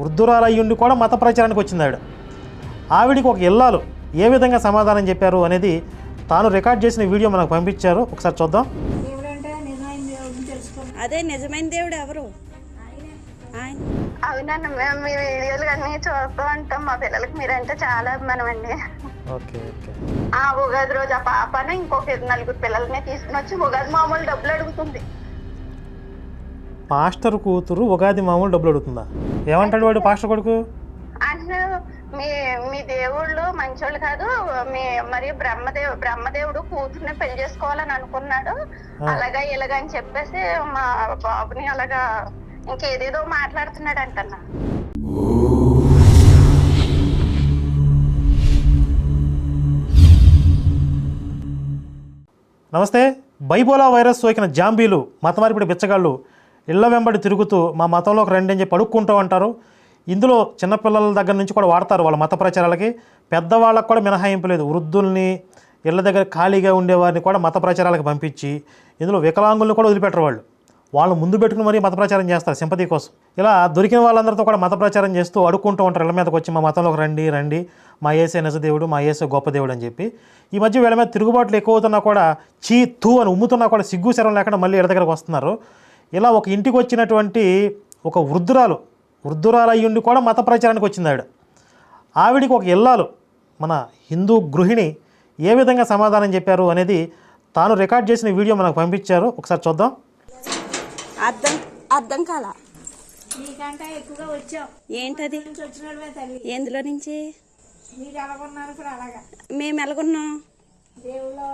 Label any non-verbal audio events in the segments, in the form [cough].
వృద్ధురాలయ్యుండి కూడా మత ప్రచారానికి వచ్చింది ఆవిడ. ఆవిడికి ఒక ఇల్లాలు ఏ విధంగా సమాధానం చెప్పారు అనేది తాను రికార్డ్ చేసిన వీడియో మనకు పంపించారు. ఒకసారి చూద్దాం. అదే నిజమైన దేవుడు ఎవరు? ఆయన. అవునండి మేము మీ వీడియోలు అన్ని చూస్తూ ఉంటాం. మా పిల్లలకి మీరంటే చాలా అభిమానం అండి. Okay okay. ఆ ఉగాది రోజు ఆ పాపను ఇంకొక నలుగురు పిల్లల్ని తీసుకుని వచ్చి ఉగాది మామూలు డబ్బులు అడుగుతుంది. పాస్టర్ కూతురు ఉగాది మామూలు డబ్బులు అడుగుతుందా? ఏమంటాడు వాడు పాస్టర్ కొడుకు? అంటే మీ మీ దేవుళ్ళు మంచోళ్ళు కాదు మీ మరి బ్రహ్మదేవు బ్రహ్మదేవుడు కూతుర్ని పెళ్ళి చేసుకోవాలని అనుకున్నాడు. అలాగా ఇలాగా అని చెప్పేసి మా బాబుని అలాగా ఇంకేదేదో మాట్లాడుతున్నాడు అంటన్నా నమస్తే. బైబోలా వైరస్ సోకిన జాంబీలు మతమారిపిడి బిచ్చగాళ్ళు ఇళ్ళ వెంబడి తిరుగుతూ మా మతంలోకి రండి అని చెప్పి అడుక్కుంటూ ఉంటారు. ఇందులో చిన్నపిల్లల దగ్గర నుంచి కూడా వాడతారు వాళ్ళ మత ప్రచారాలకి. పెద్దవాళ్ళకు కూడా మినహాయింపు లేదు. వృద్ధుల్ని ఇళ్ళ దగ్గర ఖాళీగా ఉండేవారిని కూడా మత ప్రచారాలకు పంపించి ఇందులో వికలాంగుల్ని కూడా వదిలిపెట్టరు వాళ్ళు. వాళ్ళు ముందు పెట్టుకుని మరీ మత ప్రచారం చేస్తారు సింపతి కోసం. ఇలా దొరికిన వాళ్ళందరితో కూడా మత ప్రచారం చేస్తూ అడుక్కుంటూ ఉంటారు. ఇళ్ళ మీదకి వచ్చి మా మతంలోకి రండి రండి మా ఏసే నిజదేవుడు మా ఏసే గొప్ప దేవుడు అని చెప్పి. ఈ మధ్య వీళ్ళ మీద తిరుగుబాట్లు ఎక్కువ అవుతున్నా కూడా చీ తూ అని ఉమ్ముతున్నా కూడా సిగ్గు శరం లేకుండా మళ్ళీ ఇళ్ళ దగ్గరకు వస్తున్నారు. ఇలా ఒక ఇంటికి వచ్చినటువంటి ఒక వృద్ధురాలు వృద్ధురాలు అయ్యుండి కూడా మత ప్రచారానికి వచ్చింది ఆవిడ ఆవిడికి ఒక ఇల్లాలు మన హిందూ గృహిణి ఏ విధంగా సమాధానం చెప్పారు అనేది తాను రికార్డ్ చేసిన వీడియో మనకు పంపించారు. ఒకసారి చూద్దాం. అర్థం అర్థం కాల? నీకంటే ఎక్కువగా వచ్చాం ఏంటది? ఎందులో నుంచి? మీరు ఎలాగొన్నారు ఇప్పుడు అలాగా? మేము ఎలాగున్నాం? దేవుడు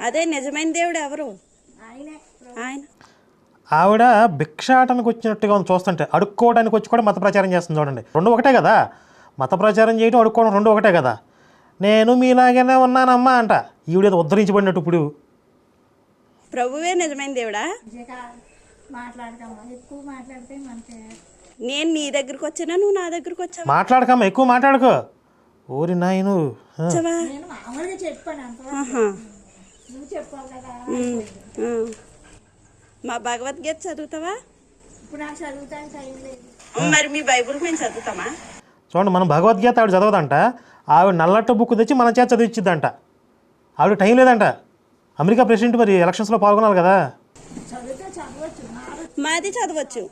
అదే నిజమైన దేవుడు ఎవరు? ఆయనే. ఆయన. ఆవిడ భిక్షాటనకు వచ్చినట్టుగా ఉంది చూస్తుంటే. అడుక్కోవడానికి వచ్చి కూడా మత ప్రచారం చేస్తుంది చూడండి. రెండు ఒకటే కదా? మత ప్రచారం చేయడం అడుక్కోవడం రెండు ఒకటే కదా? నేను మీలాగానే ఉన్నానమ్మా అంట. ఈవిడేదో ఉద్ధరించబడినట్టు ఇప్పుడు. ప్రభువే నిజమైన దేవుడా? ఇక మాట్లాడకమ్మా. ఎక్కువ మాట్లాడితే మనకి నేను నీ దగ్గరకు వచ్చానా? నువ్వు నా దగ్గరకు వచ్చావా? మాట్లాడకమ్మా ఎక్కువ మాట్లాడుకో. ఓరి నాయను. మా భగవద్గీత చదువుతావా? మరి మీ బైబుల్ మేము చదువుతామా? చూడండి మనం భగవద్గీత ఆవిడ చదవదంట. ఆవిడ నల్లట్ట బుక్ తెచ్చి మన చేత చదివిచ్చిద్దంట. ఆవిడ టైం లేదంట. అమెరికా ప్రెసిడెంట్ మరి ఎలక్షన్స్లో పాల్గొనాలి కదా. మాది చదవచ్చు.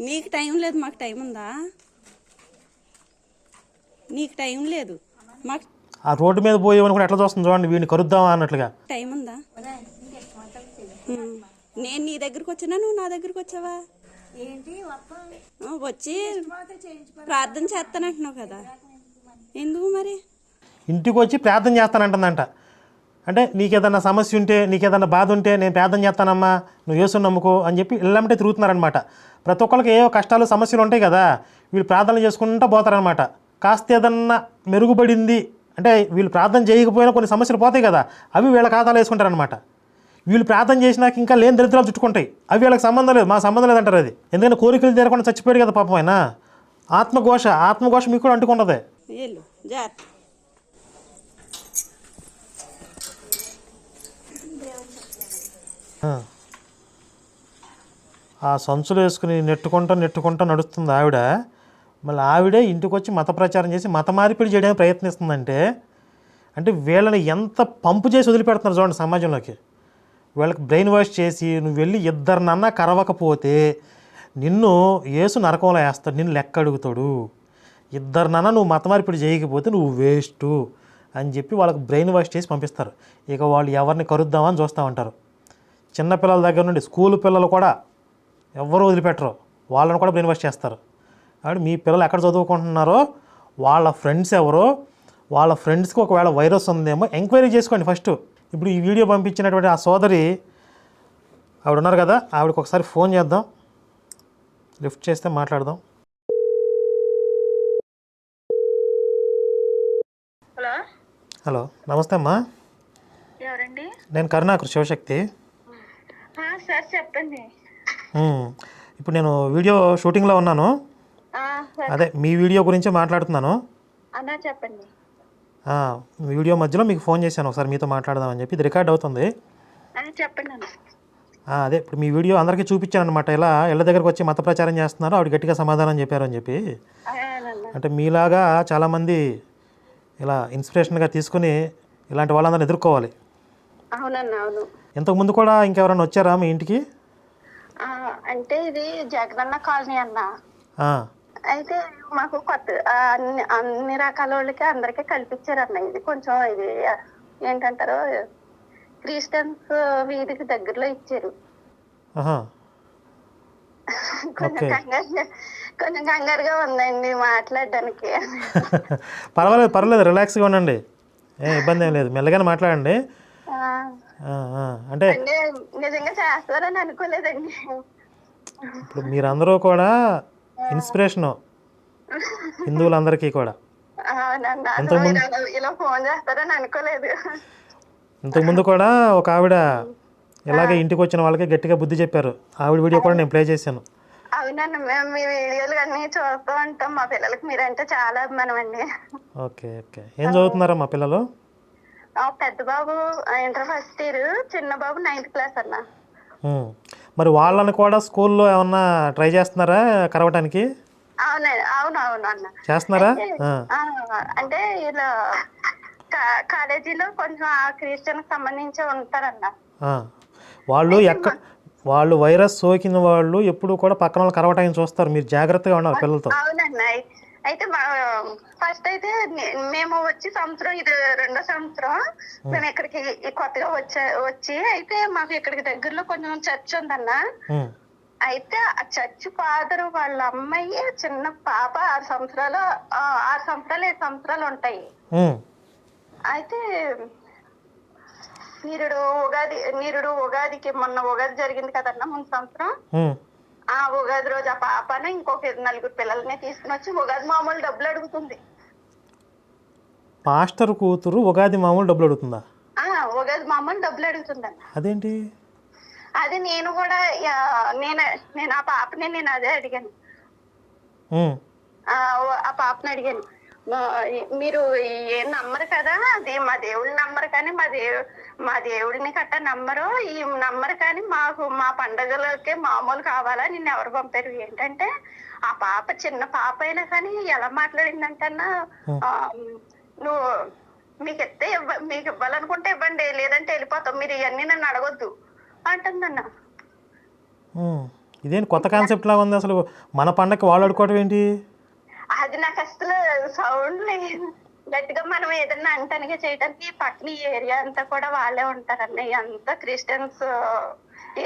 నాకు టైం లేదు మాకు టైం ఉందా? నీకు టైం లేదు. మాకు ఆ రోడ్డు మీద పోయేవని కూడా ఎట్లా చూస్తుంది చూడండి వీడిని కరుద్దామా అన్నట్లుగా. టైం ఉందా. నేను నీ దగ్గరకు వచ్చానా నువ్వు నా దగ్గరకు వచ్చావా? ఏంటి మొత్తం? ఆ, వచ్చి ప్రార్థన చేస్తానంటున్నావు కదా. ఎందుకు మరి? ఇంటికి వచ్చి ప్రార్థన చేస్తానంటుందంట. అంటే నీకేదన్నా సమస్య ఉంటే నీకేదన్నా బాధ ఉంటే నేను ప్రార్థన చేస్తానమ్మా నువ్వు యేసుని నమ్ముకో అని చెప్పి ఇళ్ళంటే తిరుగుతున్నారనమాట ప్రతి ఒక్కరికి ఏవో కష్టాలు సమస్యలు ఉంటాయి కదా వీళ్ళు ప్రార్థన చేసుకుంటూ పోతారనమాట కాస్త ఏదన్నా మెరుగుపడింది అంటే వీళ్ళు ప్రార్థన చేయకపోయినా కొన్ని సమస్యలు పోతాయి కదా అవి వీళ్ళ ఖాతాలో వేసుకుంటారనమాట వీళ్ళు ప్రార్థన చేసినాక ఇంకా లేని దరిద్రాలు చుట్టుకుంటాయి. అవి వీళ్ళకి సంబంధం లేదు మా సంబంధం లేదంటారు అది. ఎందుకంటే కోరికలు తీరకుండా చచ్చిపోయాడు కదా పాపం ఆయన. ఆత్మఘోష ఆత్మఘోష మీకు కూడా అంటుకుంటుంది వెళ్ళు జాగ్రత్త ఆ. సంచులు వేసుకుని నెట్టుకుంటా నెట్టుకుంటా నడుస్తుంది ఆవిడ. మళ్ళీ ఆవిడే ఇంటికి వచ్చి మత ప్రచారం చేసి మత మార్పిడి చేయడానికి ప్రయత్నిస్తుందంటే అంటే వీళ్ళని ఎంత పంపు చేసి వదిలిపెడుతున్నారు చూడండి సమాజంలోకి. వీళ్ళకి బ్రెయిన్ వాష్ చేసి నువ్వు వెళ్ళి ఇద్దరినన్నా కరవకపోతే నిన్ను ఏసు నరకంలో వేస్తాడు నిన్ను లెక్క అడుగుతాడు. ఇద్దరినన్నా నువ్వు మత మార్పిడి చేయకపోతే నువ్వు వేస్టు అని చెప్పి వాళ్ళకి బ్రెయిన్ వాష్ చేసి పంపిస్తారు. ఇక వాళ్ళు ఎవరిని కరుద్దామని చూస్తూ ఉంటారు. చిన్నపిల్లల దగ్గర నుండి స్కూల్ పిల్లలు కూడా ఎవ్వరూ వదిలిపెట్టరు. వాళ్ళని కూడా బ్రెయిన్ వాష్ చేస్తారు. కాబట్టి మీ పిల్లలు ఎక్కడ చదువుకుంటున్నారో వాళ్ళ ఫ్రెండ్స్ ఎవరో వాళ్ళ ఫ్రెండ్స్కి ఒకవేళ వైరస్ ఉందేమో ఎంక్వైరీ చేసుకోండి ఫస్ట్. ఇప్పుడు ఈ వీడియో పంపించినటువంటి ఆ సోదరి ఆవిడ ఉన్నారు కదా ఆవిడకి ఒకసారి ఫోన్ చేద్దాం. లిఫ్ట్ చేస్తే మాట్లాడదాం. హలో. హలో నమస్తే అమ్మా. నేను కరుణాకర్ శివశక్తి. చెప్పండి. ఇప్పుడు నేను వీడియో షూటింగ్లో ఉన్నాను. అదే మీ వీడియో గురించి మాట్లాడుతున్నాను. అన్నా చెప్పండి. వీడియో మధ్యలో మీకు ఫోన్ చేశాను ఒకసారి మీతో మాట్లాడదామని చెప్పి. ఇది రికార్డ్ అవుతుంది. చెప్పండి అదే ఇప్పుడు మీ వీడియో అందరికీ చూపించాను అనమాట ఇలా ఇళ్ళ దగ్గరకు వచ్చి మత ప్రచారం చేస్తున్నారు ఆవిడ గట్టిగా సమాధానం చెప్పారు అని చెప్పి అంటే మీలాగా చాలామంది ఇలా ఇన్స్పిరేషన్గా తీసుకుని ఇలాంటి వాళ్ళందరిని ఎదుర్కోవాలి. అవునన్న అవును. ఇంతకుముందు కూడా ఇంకెవరైనా వచ్చారా మీ ఇంటికి? అంటే ఇది జగనన్న కాలనీ అన్న. అయితే మాకు కొత్త అన్ని అన్ని రకాల వాళ్ళకి అందరికీ కల్పించారన్న. ఇది కొంచెం ఇది ఏంటంటారు క్రిస్టియన్స్ వీధికి దగ్గరలో ఇచ్చారు. కొంచెం. కంగారు కొంచెం కంగారుగా ఉందండి మాట్లాడడానికి. [laughs] పర్వాలేదు పర్వాలేదు రిలాక్స్గా ఉండండి. ఏ ఇబ్బంది ఏం లేదు. మెల్లగానే మాట్లాడండి. అంటే నిజంగా చేస్తారని అనుకోలేదండి. ఇప్పుడు మీరందరూ కూడా ఇన్స్పిరేషను హిందువులందరికీ కూడా. ఇలా ఫోన్ చేస్తారని అనుకోలేదు. ఇంతకుముందు కూడా ఒక ఆవిడ ఇలాగే ఇంటికి వచ్చిన వాళ్ళకి గట్టిగా బుద్ధి చెప్పారు. ఆవిడ వీడియో కూడా నేను ప్లే చేశాను. అవునండి మేము మీ వీడియోలు అన్ని చూస్తూ ఉంటాం. మా పిల్లలకి మీరంటే చాలా అభిమానం అండి. Okay okay. ఏం చదువుతున్నారా మా పిల్లలు? పెద్ద బాబు ఇంటర్ ఫస్ట్ ఇయర్ చిన్న బాబు నైన్త్ క్లాస్ అన్న. మరి వాళ్ళని కూడా స్కూల్లో ఏమన్నా ట్రై చేస్తున్నారా కరవటానికి? అవును అవును అన్న. చేస్తున్నారా? అంటే ఇలా కాలేజీలో కొంచెం ఆ క్రిస్టియన్ సంబంధించి ఉంటారన్న. వాళ్ళు ఎక్క వాళ్ళు వైరస్ సోకిన వాళ్ళు ఎప్పుడు కూడా పక్కన వాళ్ళు కరవటానికి చూస్తారు. మీరు జాగ్రత్తగా ఉన్నారు పిల్లలతో. అవునండి అయి- అయితే మా ఫస్ట్ అయితే మేము వచ్చి సంవత్సరం ఇది రెండో సంవత్సరం మేము ఇక్కడికి కొత్తగా వచ్చా వచ్చి అయితే మాకు ఇక్కడికి దగ్గరలో కొంచెం చర్చ్ ఉందన్న. అయితే ఆ చర్చ్ ఫాదర్ వాళ్ళ అమ్మాయి చిన్న పాప ఆరు సంవత్సరాలు ఆరు సంవత్సరాలు ఏడు సంవత్సరాలు ఉంటాయి. అయితే నీరుడు ఉగాది నీరుడు ఉగాదికి మొన్న ఉగాది జరిగింది కదన్న ముందు సంవత్సరం. ఆ ఉగాది రోజు ఆ పాపను ఇంకొక నలుగురు పిల్లల్ని తీసుకుని వచ్చి ఉగాది మామూలు డబ్బులు అడుగుతుంది. పాస్టర్ కూతురు ఉగాది మామూలు డబ్బులు అడుగుతుందా? ఉగాది మామూలు డబ్బులు అడుగుతుందన్న అదేంటి? అది నేను కూడా నేను నేను ఆ పాపని నేను అదే అడిగాను. ఆ పాపని అడిగాను. మీరు ఏం నమ్మరు కదా? అది మా దేవుడిని నమ్మరు కానీ మా దేవు మా దేవుడిని కట్ట నమ్మరు. ఈ నమ్మరు కానీ మాకు మా పండగలకే మామూలు కావాలా? నిన్ను ఎవరు పంపారు? ఏంటంటే ఆ పాప చిన్న పాప అయినా కానీ ఎలా మాట్లాడిందంటన్నా నువ్వు మీకు ఇస్తే ఇవ్వ మీకు ఇవ్వాలనుకుంటే ఇవ్వండి. లేదంటే వెళ్ళిపోతాం. మీరు ఇవన్నీ నన్ను అడగొద్దు అంటుందన్న. ఇదేంటి కొత్త కాన్సెప్ట్ లాగా ఉంది అసలు? మన పండగకి వాళ్ళు ఆడుకోవడం ఏంటి? అది నాకు అసలు సౌండ్ లేదు. గట్టిగా మనం ఏదన్నా అంటానికి చేయడానికి పక్కన ఈ ఏరియా అంతా కూడా వాళ్ళే ఉంటారండి అంతా క్రిస్టియన్స్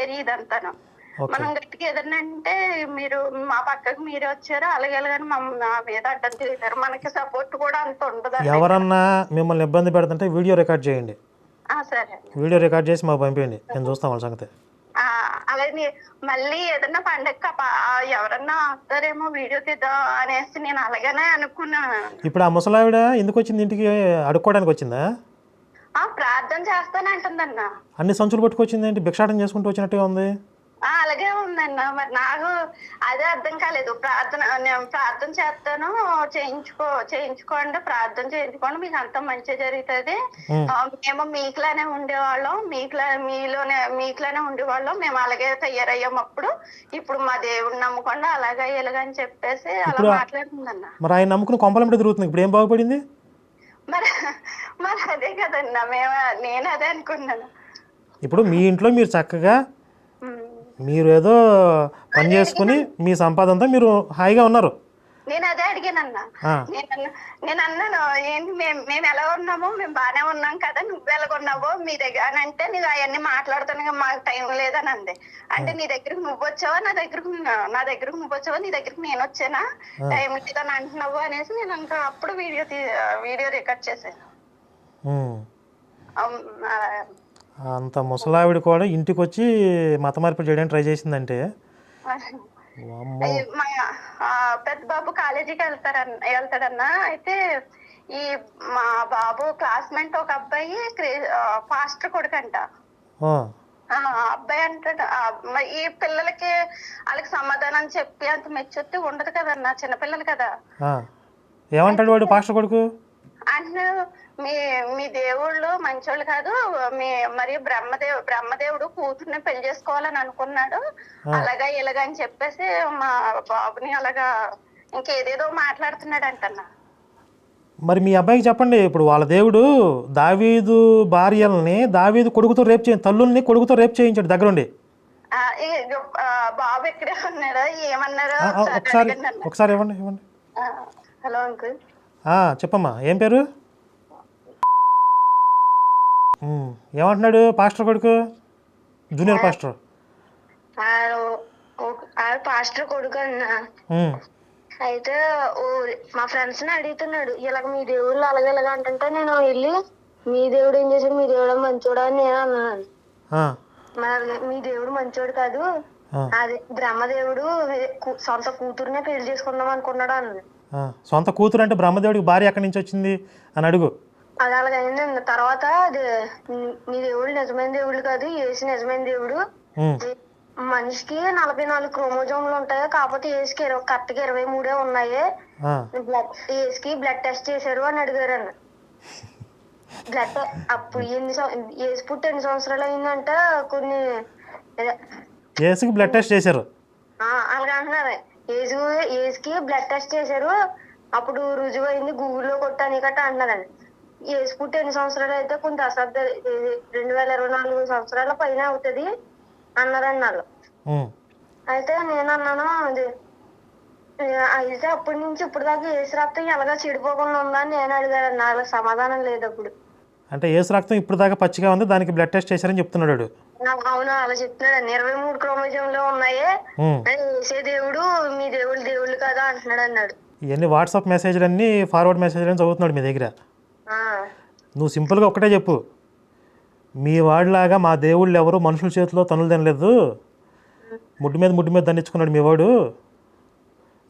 ఏరియా ఇదంతాను. మనం గట్టిగా ఏదన్నా అంటే మీరు మా పక్కకు మీరే వచ్చారు అలాగే అలాగని మా మీద అడ్డం తిరుగుతారు. మనకి సపోర్ట్ కూడా అంత ఉండదు ఎవరన్నా మిమ్మల్ని ఇబ్బంది పెడుతుంటే వీడియో రికార్డ్ చేయండి. సరే. వీడియో రికార్డ్ చేసి మాకు పంపించండి నేను చూస్తాం వాళ్ళ సంగతి. అలాగే మళ్ళీ ఏదన్నా పండగ ఎవరన్నా వస్తారేమో వీడియో తీద్దాం అనేసి నేను అలాగనే అనుకున్నాను ఇప్పుడు ఆ ముసలావిడ ఎందుకు వచ్చింది ఇంటికి? అడుక్కోవడానికి వచ్చిందా? ప్రార్థన చేస్తానంటుందన్న. అన్ని సంచులు పట్టుకొచ్చింది ఏంటి భిక్షాటం చేసుకుంటూ వచ్చినట్టుగా ఉంది. అలాగే ఉందన్న మరి నాకు అదే అర్థం కాలేదు. ప్రార్థన నేను ప్రార్థన చేస్తాను చేయించుకో చేయించుకోండి ప్రార్థన చేయించుకోండి మీకు అంత మంచి జరుగుతుంది. మేము మీకులానే ఉండేవాళ్ళం మీకులా మీలోనే మీకులానే ఉండేవాళ్ళం. మేము అలాగే తయారయ్యాం అప్పుడు. ఇప్పుడు మా దేవుడిని నమ్ముకోండి అలాగే ఇలాగని చెప్పేసి అలా మాట్లాడుతుందన్న మరి ఆయన నమ్ముకుని తిరుగుతుంది. ఇప్పుడు ఏం బాగుపడింది? మరి మరి అదే కదన్న మేము నేను అదే అనుకున్నాను ఇప్పుడు మీ ఇంట్లో మీరు చక్కగా. మీరు ఏదో పని చేసుకుని మీ సంపాదనతో మీరు హాయిగా ఉన్నారు. నేను అదే అడిగానన్న. నేను అన్న- నేను అన్నాను ఏంటి మేము మేము ఎలా ఉన్నామో? మేము బాగానే ఉన్నాం కదా నువ్వు ఎలాగున్నావో మీ దగ్గర అని అంటే నీకు అవన్నీ మాట్లాడుతాను మాకు టైం లేదని అంది. అంటే నీ దగ్గరకు నువ్వు వచ్చావా నా దగ్గరకు నా- దగ్గరకు నువ్వు వచ్చావా నీ దగ్గరకు నేను వచ్చానా టైం లేదని అంటున్నావు? అనేసి నేను ఇంకా అప్పుడు వీడియో వీడియో రికార్డ్ చేశాను. అంత ముసలావిడ కూడా ఇంటికి వచ్చి మత మార్పిడి చేయడానికి ట్రై చేసిందంటే. మా పెద్ద బాబు కాలేజీకి వెళ్తారన్న వెళ్తాడన్నా. అయితే ఈ మా బాబు క్లాస్మేట్ ఒక అబ్బాయి ఫాస్టర్ కొడుకంట. అబ్బాయి అంటాడు ఈ పిల్లలకి వాళ్ళకి సమాధానం చెప్పి అంత మెచ్యూరిటీ ఉండదు కదన్నా చిన్నపిల్లలు కదా. ఏమంటాడు వాడు పాస్టర్ కొడుకు? అంటున్నాడు మీ మీ దేవుళ్ళు మంచోళ్ళు కాదు మీ మరి బ్రహ్మదేవ్ బ్రహ్మదేవుడు కూతుర్ని పెళ్ళి చేసుకోవాలని అనుకున్నాడు. అలాగా ఇలాగా అని చెప్పేసి మా బాబుని అలాగా ఇంకేదేదో మాట్లాడుతున్నాడు అంటన్నా మరి మీ అబ్బాయికి చెప్పండి ఇప్పుడు వాళ్ళ దేవుడు దావీదు భార్యల్ని దావీదు కొడుకుతో రేపు చేయి తల్లుల్ని కొడుకుతో రేపు చేయించాడు దగ్గరుండి. బాబు ఇక్కడే ఉన్నాడు? ఏమన్నారో ఒకసారి ఒకసారి ఇవ్వండి ఇవ్వండి. Hello uncle. చెప్పమ్మా ఏం పేరు? ఏమంటున్నాడు పాస్టర్ కొడుకు? Junior pastor. ఆ పాస్టర్ కొడుకు అన్న. అయితే ఓ మా ఫ్రెండ్స్ని అడుగుతున్నాడు ఇలాగ మీ దేవుళ్ళు అలాగే ఇలాగ అంటుంటే నేను వెళ్ళి మీ దేవుడు ఏం చేశాడు? మీ దేవుడు మంచోడా అని నేను అన్నాను. మరి మీ దేవుడు మంచోడు కాదు. అది బ్రహ్మదేవుడు సొంత కూతురునే పెళ్ళి చేసుకుందాం అనుకున్నాడు అన్నది ఆ. సొంత కూతురు అంటే బ్రహ్మదేవుడికి భార్య ఎక్కడి నుంచి వచ్చింది? అని అడుగు. అది అలాగైంది. తర్వాత అది మీ- మీ దేవుడు నిజమైన దేవుడు కాదు ఏసు నిజమైన దేవుడు. మనిషికి నలభై నాలుగు క్రోమోజోములు ఉంటాయి? కాకపోతే ఏసుకి ఇరవై కరెక్ట్గా ఇరవై మూడే ఉన్నాయి. బ్లడ్ ఏసుకి బ్లడ్ టెస్ట్ చేశారు అని అడిగారు అన్న బ్లడ్ అప్పుడు ఎన్ని ఏసు పుట్టి ఎన్ని సంవత్సరాలు అయిందంటే? కొన్ని ఏసుకి బ్లడ్ టెస్ట్ చేశారు. ఆ, అలాగే అంటున్నారు. ఏసు ఏసుకి బ్లడ్ టెస్ట్ చేశారు. అప్పుడు రుజువు అయింది గూగుల్లో కొట్టాని కట్ట అంటున్నారండి. ఏసు పుట్టి ఎన్ని సంవత్సరాలు అయితే దశాబ్దాలు ఇది రెండు వేల ఇరవై నాలుగు సంవత్సరాల పైన అవుతుంది అన్నారండి వాళ్ళు అయితే నేను అన్నాను అది అయితే అప్పటి నుంచి ఇప్పుడు దాకా ఏసు రక్తం ఎలాగా చెడిపోకుండా ఉందా అని నేను అడిగాను. నాకు సమాధానం లేదు అప్పుడు. అంటే ఏసు రక్తం ఇప్పుడు దాకా పచ్చిగా ఉంది? దానికి బ్లడ్ టెస్ట్ చేశారని చెప్తున్నాడు అవును అలా చెప్తున్నాడు ఇరవై మూడు క్రోమోజంలో ఉన్నాయి. ఏసే దేవుడు మీ దేవుడు దేవుళ్ళు కదా అంటున్నాడు అన్నాడు. ఇవన్నీ వాట్సాప్ మెసేజ్లు అన్నీ ఫార్వర్డ్ మెసేజ్లు అన్నీ చదువుతున్నాడు మీ దగ్గర. నువ్వు సింపుల్గా ఒక్కటే చెప్పు. మీ వాడిలాగా మా దేవుళ్ళు ఎవరు మనుషుల చేతిలో తనులు తినలేదు. ముడ్డు మీద ముడ్డు మీద దండించుకున్నాడు మీ వాడు.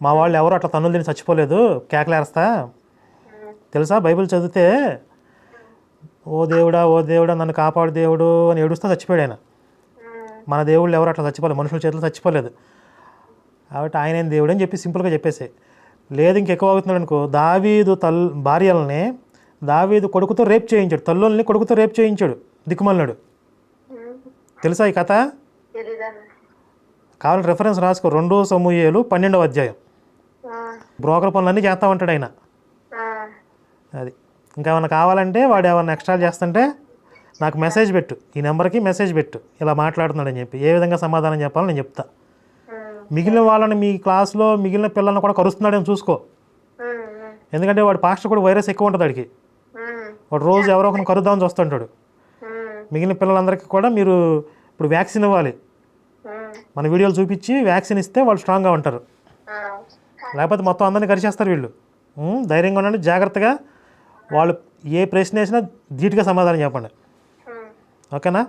మా వాళ్ళు ఎవరు అట్లా తనులు తిని చచ్చిపోలేదు. కేకలేస్తా తెలుసా? బైబిల్ చదివితే ఓ దేవుడా ఓ దేవుడా నన్ను కాపాడు దేవుడు అని ఏడుస్తా చచ్చిపోయాడు ఆయన. మన దేవుళ్ళు ఎవరు అట్లా చచ్చిపోలేదు. మనుషుల చేతిలో చచ్చిపోలేదు. కాబట్టి ఆయన దేవుడు అని చెప్పి సింపుల్గా చెప్పేసి లేదు ఇంకెక్కువ అవుతున్నాడు అనుకో దావీదు తల్ భార్యల్ని దావీదు కొడుకుతో రేప్ చేయించాడు. తల్లుల్ని కొడుకుతో రేప్ చేయించాడు. దిక్కుమల్నాడు. తెలుసా ఈ కథ? కావాలంటే రెఫరెన్స్ రాసుకో. రెండో సమూహేలు పన్నెండవ అధ్యాయం. బ్రోకర్ పనులన్నీ చేస్తా ఉంటాడు ఆయన. అది. ఇంకేమన్నా కావాలంటే వాడు ఏమన్నా ఎక్స్ట్రా చేస్తుంటే నాకు మెసేజ్ పెట్టు. ఈ నెంబర్కి మెసేజ్ పెట్టు. ఇలా మాట్లాడుతున్నాడని చెప్పి. ఏ విధంగా సమాధానం చెప్పాలో నేను చెప్తా. మిగిలిన వాళ్ళని మీ క్లాస్లో మిగిలిన పిల్లల్ని కూడా కరుస్తున్నాడని చూసుకో. ఎందుకంటే వాడు పాస్టర్ కూడా వైరస్ ఎక్కువ ఉంటుంది వాడికి ఉమ్, వాడు రోజు ఎవరో ఒకరిని కరుద్దామని చూస్తుంటాడు. మిగిలిన పిల్లలందరికీ కూడా మీరు ఇప్పుడు వ్యాక్సిన్ ఇవ్వాలి. మన వీడియోలు చూపించి వ్యాక్సిన్ ఇస్తే వాళ్ళు స్ట్రాంగ్గా ఉంటారు. లేకపోతే మొత్తం అందరినీ కరిచేస్తారు వీళ్ళు. ధైర్యంగా ఉండండి జాగ్రత్తగా వాళ్ళు ఏ ప్రశ్న వేసినా ధీటుగా సమాధానం చెప్పండి. ఓకేనా?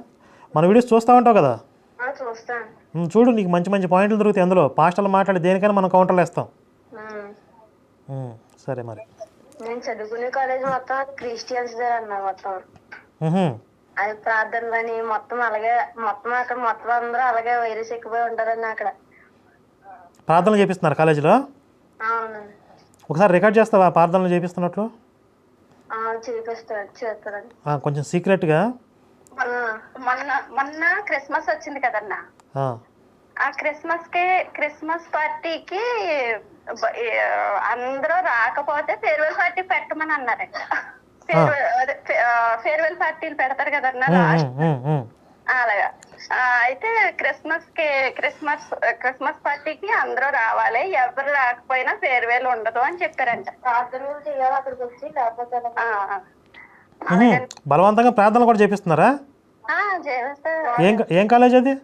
మన వీడియోస్ చూస్తూ ఉంటావు కదా? చూడు నీకు మంచి మంచి పాయింట్లు దొరుకుతాయి అందులో. పాస్టర్లు మాట్లాడి దేనికైనా మనం కౌంటర్లు వేస్తాం. సరే మరి. నేను చదువుకునే కాలేజ్ మొత్తం క్రిస్టియన్స్ అన్న మొత్తం. అది ప్రార్థనలని మొత్తం అలాగే మొత్తం అక్కడ మొత్తం అందరూ అలాగే వైరస్ ఎక్కువై ఉంటారన్న అక్కడ. ప్రార్థనలు చేపిస్తున్నారు కాలేజీలో? ఒకసారి రికార్డ్ చేస్తావా ప్రార్థనలు చేపిస్తున్నట్లు? కొంచెం సీక్రెట్గా? మొన్న మొన్న క్రిస్మస్ వచ్చింది కదన్నా. ఆ, క్రిస్మస్కి క్రిస్మస్ పార్టీకి అందరూ రాకపోతే ఫేర్వెల్ పార్టీ పెట్టమని అన్నారంట. ఫేర్వెల్ అదే ఫేర్వెల్ పార్టీలు పెడతారు కదన్నా. అలాగా. ఆ, అయితే క్రిస్మస్కి క్రిస్మస్ క్రిస్మస్ పార్టీకి అందరూ రావాలి. ఎవరు రాకపోయినా ఫేర్వెల్ ఉండదు అని చెప్పారంట. ప్రార్థనలు చేయాలి అక్కడికి వచ్చి లేకపోతే ఉహుం, బలవంతంగా ప్రార్థనలు కూడా చేపిస్తున్నారా? ఏం ఏం కాలేజ్ అది?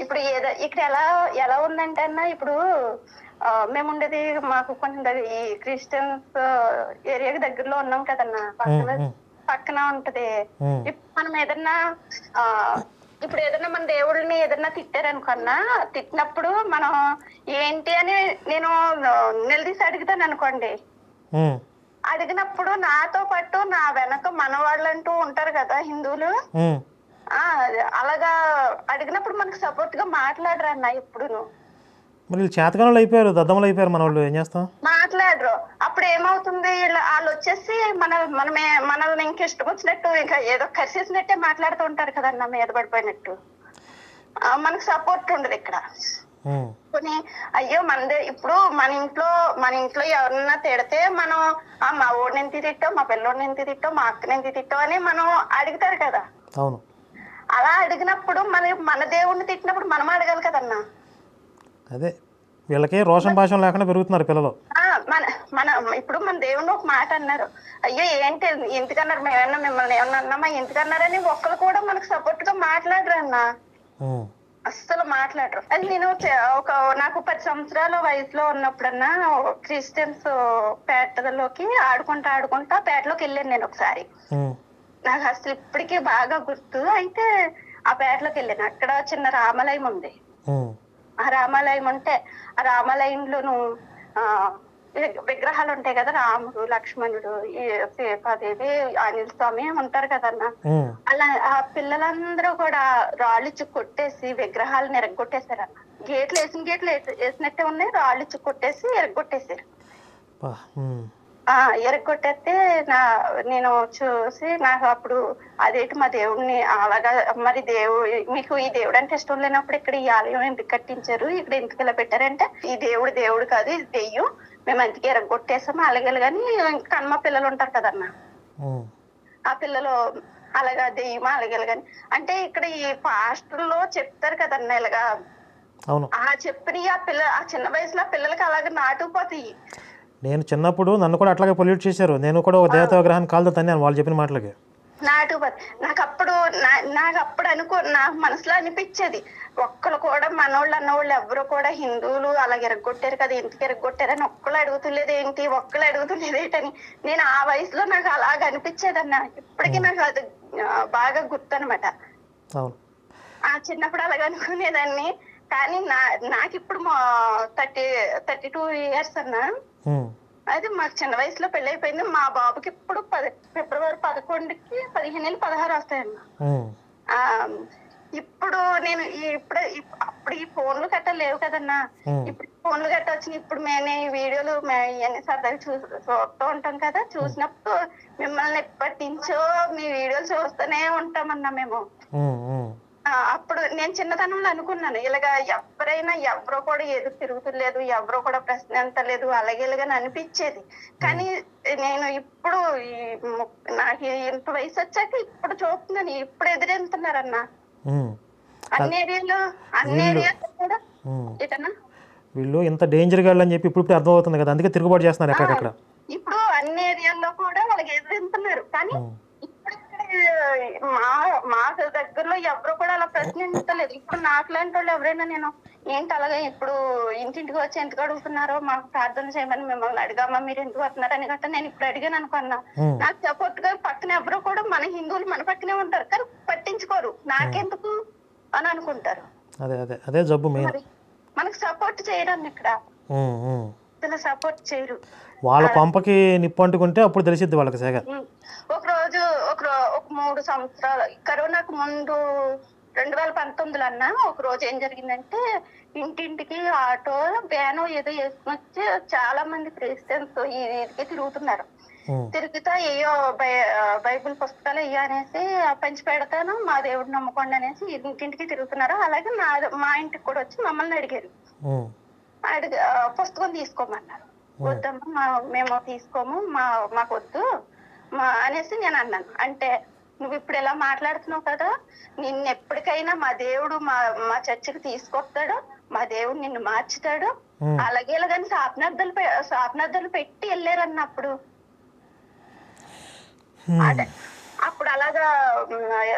ఇప్పుడు ఏదో ఇక్కడ ఎలా ఎలా ఉందంటే అన్న ఇప్పుడు మేము ఉండేది మాకు కొంచెం ఈ క్రిస్టియన్స్ ఏరియాకి దగ్గరలో ఉన్నాం కదన్నా. పక్కన. పక్కన ఉంటది. మనం ఏదన్నా ఇప్పుడు ఏదన్నా మన దేవుళ్ళని ఏదన్నా తిట్టారనుకున్నా తిట్టినప్పుడు మనం ఏంటి అని నేను నిలదీసి అడుగుతాను అనుకోండి. అడిగినప్పుడు నాతో పాటు నా వెనక మన వాళ్ళంటూ ఉంటారు కదా హిందువులు. అలాగా అడిగినప్పుడు మనకు సపోర్ట్గా మాట్లాడరన్న ఎప్పుడును. మరి వీళ్ళు చేతకాలంలో అయిపోయారు దద్దమ్మలు అయిపోయారు మన వాళ్ళు ఏం చేస్తాం? మాట్లాడరు. అప్పుడు ఏమవుతుంది? వీళ్ళ- వాళ్ళు వచ్చేసి మన మనమే మనల్ని ఇంక ఇష్టం వచ్చినట్టు ఇంకా ఏదో కరిసేసినట్టే మాట్లాడుతూ ఉంటారు కదన్న మీద పడిపోయినట్టు. మనకు సపోర్ట్ ఉండదు ఇక్కడ. కొని అయ్యో మనదే ఇప్పుడు మన ఇంట్లో మన ఇంట్లో ఎవరన్నా తిడితే మనం ఆ మా ఊడిని ఎంత తిట్టావు? మా పిల్లోడిని ఎంత తిట్టావు? మా అక్కని ఎంత తిట్టావు? అని మనం అడుగుతారు కదా. అవును. అలా అడిగినప్పుడు మన మన దేవుణ్ణి తిట్టినప్పుడు మనం అడగాలి కదన్నా. అదే వీళ్ళకి రోషం భాషం లేకుండా పెరుగుతున్నారు పిల్లలు. మన మన ఇప్పుడు మన దేవుని ఒక మాట అన్నారు. అయ్యో ఏంటి ఎందుకన్నారు? మేమన్నా మిమ్మల్ని ఏమన్నా అన్నామా? ఎందుకన్నారని ఒక్కరు కూడా మనకు సపోర్ట్గా మాట్లాడరు అన్న అస్సలు మాట్లాడరు. అది నేను ఒక నాకు పది సంవత్సరాల వయసులో ఉన్నప్పుడన్నా క్రిస్టియన్స్ పేటలోకి ఆడుకుంటా ఆడుకుంటా పేటలోకి వెళ్ళాను నేను ఒకసారి. నాకు అసలు ఇప్పటికీ బాగా గుర్తు. అయితే ఆ పేటలోకి వెళ్ళాను. అక్కడ చిన్న రామాలయం ఉంది. ఆ. రామాలయం ఉంటే ఆ రామాలయంలోను ఆ విగ్రహాలు ఉంటాయి కదా రాముడు లక్ష్మణుడు సీతాదేవి ఆంజనేయ స్వామి ఉంటారు కదన్న అలా ఆ పిల్లలందరూ కూడా రాళ్ళు ఇచ్చి కొట్టేసి విగ్రహాలను ఎరగొట్టేశారన్న గేట్లు వేసిన గేట్లు వేసి- వేసినట్టే ఉన్నాయి. రాళ్ళు ఇచ్చి కొట్టేసి ఎరగొట్టేశారు. ఎరగొట్టేస్తే నా నేను చూసి నాకు అప్పుడు అదేంటి మా దేవుడిని అలాగా మరి దేవుడు మీకు ఈ దేవుడు అంటే ఇష్టం లేనప్పుడు ఇక్కడ ఈ ఆలయం ఎందుకు కట్టించారు? ఇక్కడ ఎందుకు ఇలా పెట్టారంటే ఈ దేవుడు దేవుడు కాదు ఇది దెయ్యం. మేము అందుకే ఎరగొట్టేసాము అలాగే కానీ కన్మ పిల్లలు ఉంటారు కదన్నా ఆ పిల్లలు అలాగా దెయ్యమా అలాగే కానీ అంటే ఇక్కడ ఈ పాస్టర్లో చెప్తారు కదన్నా ఇలాగా. ఆ చెప్పిన ఆ పిల్ల ఆ చిన్న వయసులో పిల్లలకి అలాగే నాటుకుపోతాయి. నేను చిన్నప్పుడు నన్ను కూడా అట్లాగే పొల్యూట్ చేశారు. నేను కూడా ఒక దేవతా విగ్రహాన్ని కాలుతో తన్నాను వాళ్ళు చెప్పిన మాటలకి. నాటుకుపోతాయి నాకు అప్పుడు నాకు అప్పుడు అనుకో నాకు మనసులో అనిపించేది. ఒక్కరు కూడా మనోళ్ళు అన్నోళ్ళు ఎవరు కూడా హిందువులు అలాగే ఎరగొట్టారు కదా ఎందుకు ఎరగొట్టారని ఒక్కళ్ళు అడుగుతులేదు ఏంటి? ఒక్కళ్ళు అడుగుతులేదు ఏంటని. నేను ఆ వయసులో నాకు అలాగ అనిపించేది అన్న ఇప్పటికీ నాకు అది బాగా గుర్తు అవును. ఆ చిన్నప్పుడు అలాగ అనుకునేదాన్ని. కానీ నా నాకు ఇప్పుడు థర్టీ థర్టీ టూ ఇయర్స్ అన్న అయితే మాకు చిన్న వయసులో పెళ్ళి అయిపోయింది మా బాబుకి ఇప్పుడు పది ఫిబ్రవరి పదకొండుకి పదిహేను ఏళ్ళు పదహారు వస్తాయన్న ఆ ఇప్పుడు నేను ఇప్పుడు అప్పుడు ఈ ఫోన్లు గట్టా లేవు కదన్నా. ఇప్పుడు ఫోన్లు గట్టా వచ్చినాయి ఇప్పుడు మేము ఈ వీడియోలు ఇవన్నీ సరదాగా చూ చూస్తూ ఉంటాం కదా. చూసినప్పుడు మిమ్మల్ని ఎప్పటి నుంచో మీ వీడియోలు చూస్తూనే ఉంటామన్నా మేము. అప్పుడు నేను చిన్నతనంలో అనుకున్నాను ఇలాగా ఎవరైనా ఎవరో కూడా ఎదురు తిరుగుతులేదు ఎవరో కూడా ప్రశ్న ఎంత లేదు అలాగే ఇలాగని అనిపించేది. కానీ నేను ఇప్పుడు నాకు ఇంత వయసు వచ్చాక ఇప్పుడు చూస్తున్నాను ఇప్పుడు ఎదురెళ్తున్నారన్న. అన్ని ఏరియాలో అన్ని ఏరియాలో కూడా. ఏటన్నా వీళ్ళు ఇంత డేంజర్ గాళ్ళు అని చెప్పి ఇప్పుడు ఇప్పుడు అర్థమవుతుంది కదా అందుకే తిరుగుబాటు చేస్తున్నారు ఎక్కడెక్కడ ఇప్పుడు అన్ని ఏరియాల్లో కూడా వాళ్ళకి ఎదురెళ్తున్నారు. కానీ మా మా దగ్గరలో ఎవరు కూడా అలా ప్రశ్నించలేదు. ఇప్పుడు నాకు లాంటి వాళ్ళు ఎవరైనా నేను ఏంటి అలాగే ఇప్పుడు ఇంటింటికి వచ్చి ఎందుకు అడుగుతున్నారో మాకు ప్రార్థన చేయమని మిమ్మల్ని అడిగామా మీరు ఎందుకు వస్తున్నారు అని గట్రా నేను ఇప్పుడు అడిగాను అనుకున్నా. నాకు సపోర్ట్గా పక్కన ఎవరు కూడా మన హిందువులు మన పక్కనే ఉంటారు కానీ పట్టించుకోరు. నాకెందుకు అని అనుకుంటారు. అదే అదే అదే జబ్బు మనకు సపోర్ట్ చేయడం ఇక్కడ. సపోర్ట్ చేయరు. వాళ్ళ పంపకి నిప్పు అంటుకుంటే అప్పుడు తెలిసిద్ది వాళ్ళకి సేగ. ఒక రోజు ఒక ఒక మూడు సంవత్సరాలు కరోనాకు ముందు రెండు వేల పంతొమ్మిదిలో అన్న ఒక రోజు ఏం జరిగిందంటే ఇంటింటికి ఆటో వ్యాన్ ఏదో వేసుకుని వచ్చి చాలా మంది క్రిస్టియన్స్ ఈ తిరుగుతున్నారు తిరుగుతా ఏయో బైబిల్ పుస్తకాలు ఇయ్య అనేసి పంచి పెడతాను మా దేవుడు నమ్ముకోండి అనేసి ఇంటింటికి తిరుగుతున్నారు. అలాగే నా మా ఇంటికి కూడా వచ్చి మమ్మల్ని అడిగారు. అడిగ పుస్తకం తీసుకోమన్నారు. వద్దమ్మా మా- మేము తీసుకోము మా మాకు వద్దు మా అనేసి నేను అన్నాను. అంటే నువ్వు ఇప్పుడు ఎలా మాట్లాడుతున్నావు కదా నిన్ను ఎప్పటికైనా మా దేవుడు మా మా చర్చికి తీసుకొస్తాడు మా దేవుడు నిన్ను మార్చుతాడు. అలాగే ఇలాగని శాపనార్థాలు శాపనార్థాలు పెట్టి వెళ్ళారన్నప్పుడు. అదే. అప్పుడు అలాగా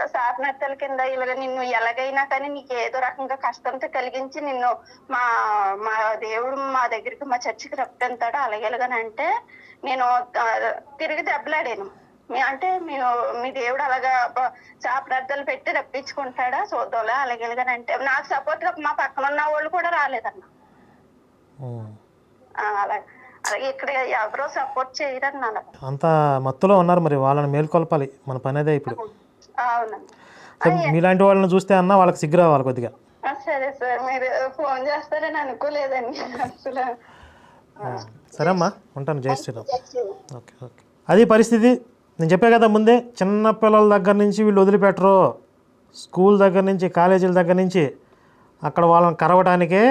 శాపనార్థాల కింద ఇలాగ నిన్ను ఎలాగైనా కానీ నీకు ఏదో రకంగా కష్టంతో కలిగించి నిన్ను మా మా దేవుడు మా దగ్గరికి మా చర్చికి రప్పిస్తాడు. అలాగే ఇలాగని అంటే నేను తిరిగి దెబ్బలాడాను. మీ అంటే మీ మీ దేవుడు అలాగా శాపనార్థాలు పెట్టి రప్పించుకుంటాడా? చూద్దాంలే. అలాగే ఇలాగని అంటే నాకు సపోర్ట్గా మా పక్కన ఉన్న వాళ్ళు కూడా రాలేదన్న. అలాగే. ఇక్కడ ఎవరో సపోర్ట్ చేయరన్న అలా అంత మత్తులో ఉన్నారు మరి వాళ్ళని మేల్కొల్పాలి మన పని అదే ఇప్పుడు అవునండి. మీలాంటి వాళ్ళని చూస్తే అన్న వాళ్ళకి సిగ్గు రావాలి కొద్దిగా. సరే సార్ మీరు ఫోన్ చేస్తారని అనుకోలేదండి. అసలు. సరే అమ్మా ఉంటాను జై శ్రీరామ్. Okay okay. అది పరిస్థితి నేను చెప్పే కదా ముందే చిన్న పిల్లల దగ్గర నుంచి వీళ్ళు వదిలిపెట్టరు. స్కూల్ దగ్గర నుంచి కాలేజీల దగ్గర నుంచి అక్కడ వాళ్ళని కరవడానికే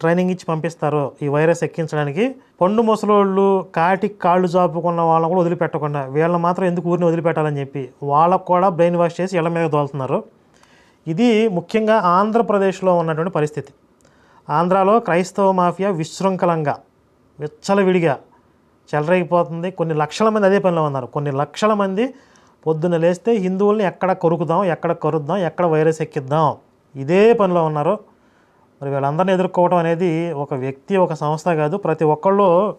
ట్రైనింగ్ ఇచ్చి పంపిస్తారు ఈ వైరస్ ఎక్కించడానికి. పండు ముసలోళ్ళు కాటి కాళ్ళు జాపుకున్న వాళ్ళని కూడా వదిలిపెట్టకుండా వీళ్ళని మాత్రం ఎందుకు ఊరిని వదిలిపెట్టాలని చెప్పి వాళ్ళకు కూడా బ్రెయిన్ వాష్ చేసి ఇళ్ళ మీద దోలుతున్నారు ఇది ముఖ్యంగా ఆంధ్రప్రదేశ్లో ఉన్నటువంటి పరిస్థితి. ఆంధ్రాలో క్రైస్తవ మాఫియా విశృంఖలంగా విచ్చలవిడిగా చెలరేగిపోతుంది. కొన్ని లక్షల మంది అదే పనిలో ఉన్నారు. కొన్ని లక్షల మంది పొద్దున్న లేస్తే హిందువుల్ని ఎక్కడ కొరుకుదాం ఎక్కడ కరుద్దాం ఎక్కడ వైరస్ ఎక్కిద్దాం ఇదే పనిలో ఉన్నారు. మరి వీళ్ళందరినీ ఎదుర్కోవడం అనేది ఒక వ్యక్తి ఒక సంస్థ కాదు. ప్రతి ఒక్కళ్ళు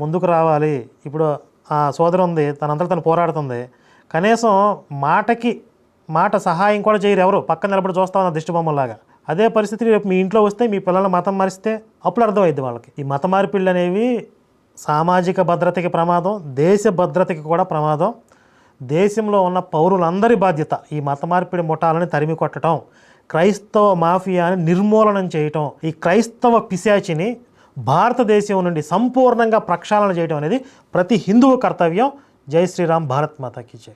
ముందుకు రావాలి. ఇప్పుడు ఆ సోదరు ఉంది తనంతా తను పోరాడుతుంది. కనీసం మాటకి మాట సహాయం కూడా చేయరు ఎవరు. పక్కన నిలబడి చూస్తా ఉన్న అదే పరిస్థితి రేపు మీ ఇంట్లో వస్తే మీ పిల్లల మతం మారిస్తే అప్పుడు అర్థమైద్ది వాళ్ళకి. ఈ మత మార్పిళ్ళు అనేవి సామాజిక భద్రతకి ప్రమాదం దేశ భద్రతకి కూడా ప్రమాదం. దేశంలో ఉన్న పౌరులందరి బాధ్యత ఈ మత మార్పిడి ముఠాలని తరిమి కొట్టడం క్రైస్తవ మాఫియాని నిర్మూలనం చేయటం ఈ క్రైస్తవ పిశాచిని భారతదేశం నుండి సంపూర్ణంగా ప్రక్షాళన చేయడం అనేది ప్రతి హిందువు కర్తవ్యం. జై శ్రీరామ్ భారత్ మాతాకి జై.